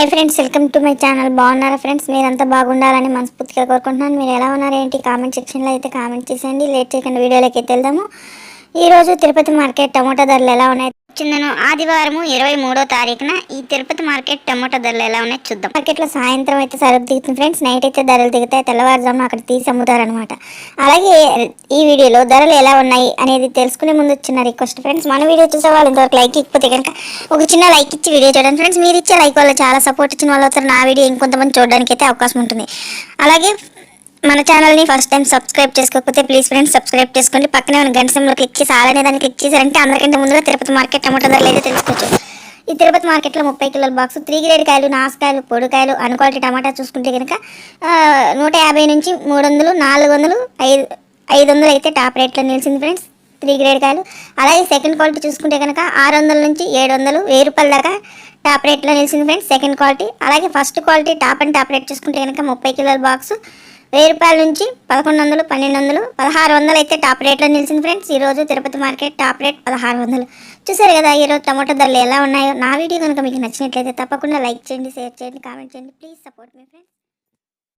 Hi friends welcome to my channel. బాగున్నారా friends? మీరంతా బాగుండాలని మనస్ఫూర్తిగా కోరుకుంటున్నాను. మీరు ఎలా ఉన్నారు ఏంటి? కామెంట్ సెక్షన్లో అయితే కామెంట్ చేసేయండి. లేట్ చేయకుండా వీడియోలోకి అయితే వెళ్దాము. ఈరోజు తిరుపతి మార్కెట్ టమోటా ధరలు ఎలా ఉన్నాయి? చిన్నను ఆదివారం ఇరవై మూడో తారీఖున ఈ తిరుపతి మార్కెట్ టమోటా ధరలు ఎలా ఉన్నాయి చూద్దాం. మార్కెట్లో సాయంత్రం అయితే సరుకు దిగుతుంది ఫ్రెండ్స్. నైట్ అయితే ధరలు దిగుతాయి. తెల్లవారుజామున అక్కడ తీసి అమ్ముతారనమాట అలాగే ఈ వీడియోలో ధరలు ఎలా ఉన్నాయి అనేది తెలుసుకునే ముందు చిన్న రిక్వెస్ట్ ఫ్రెండ్స్. మన వీడియో చూసే వాళ్ళు ఇంతవరకు లైక్ ఇకపోతే కనుక ఒక చిన్న లైక్ ఇచ్చి వీడియో చూడండి ఫ్రెండ్స్. మీరు ఇచ్చే లైక్ వల్ల చాలా సపోర్ట్ ఇచ్చిన వాళ్ళు అవుతారు. నా వీడియో ఇంకొంతమంది చూడడానికి అయితే అవకాశం ఉంటుంది. అలాగే మన ఛానల్ని ఫస్ట్ టైం సబ్స్క్రైబ్ చేసుకోకపోతే ప్లీజ్ ఫ్రెండ్స్ సబ్స్క్రైబ్ చేసుకోండి. పక్కనే ఉన్న గంట క్లిక్ చేసి ఆలనే దాన్ని క్లిక్ చేశారంటే అందరికంటే ముందుగా తిరుపతి మార్కెట్ టమాటో ధరలు అయితే తెలుసుకోవచ్చు. ఈ తిరుపతి మార్కెట్లో ముప్పై కిలోల బాక్స్ త్రీ గ్రేడ్ కాయలు నాసుకాయలు పొడికాయలు అన్ క్వాలిటీ టమాటా చూసుకుంటే కనుక నూట యాభై నుంచి మూడు వందలు నాలుగు వందలు ఐదు ఐదు వందలు అయితే టాప్ రేట్లో నిలిచింది ఫ్రెండ్స్ త్రీ గ్రేడ్ కాయలు. అలాగే సెకండ్ క్వాలిటీ చూసుకుంటే కనుక ఆరు వందల నుంచి ఏడు వందలు వెయ్యి రూపాయల దాకా టాప్ రేట్లో నిలిచింది ఫ్రెండ్స్ సెకండ్ క్వాలిటీ అలాగే first quality top and top rate చూసుకుంటే కనుక ముప్పై కిలోల బాక్స్ వెయ్యి రూపాయల నుంచి పదకొండు వందలు పన్నెండు వందలు పదహారు వందలు అయితే టాప్ రేట్లో నిలిచింది ఫ్రెండ్స్. ఈరోజు తిరుపతి మార్కెట్ టాప్ రేట్ పదహారు వందలు. చూసారు కదా ఈరోజు టమాటో ధరలు ఎలా ఉన్నాయో? నా వీడియో కనుక మీకు నచ్చినట్లయితే తప్పకుండా లైక్ చేయండి షేర్ చేయండి కామెంట్ చేయండి. ప్లీజ్ సపోర్ట్ మీ ఫ్రెండ్స్.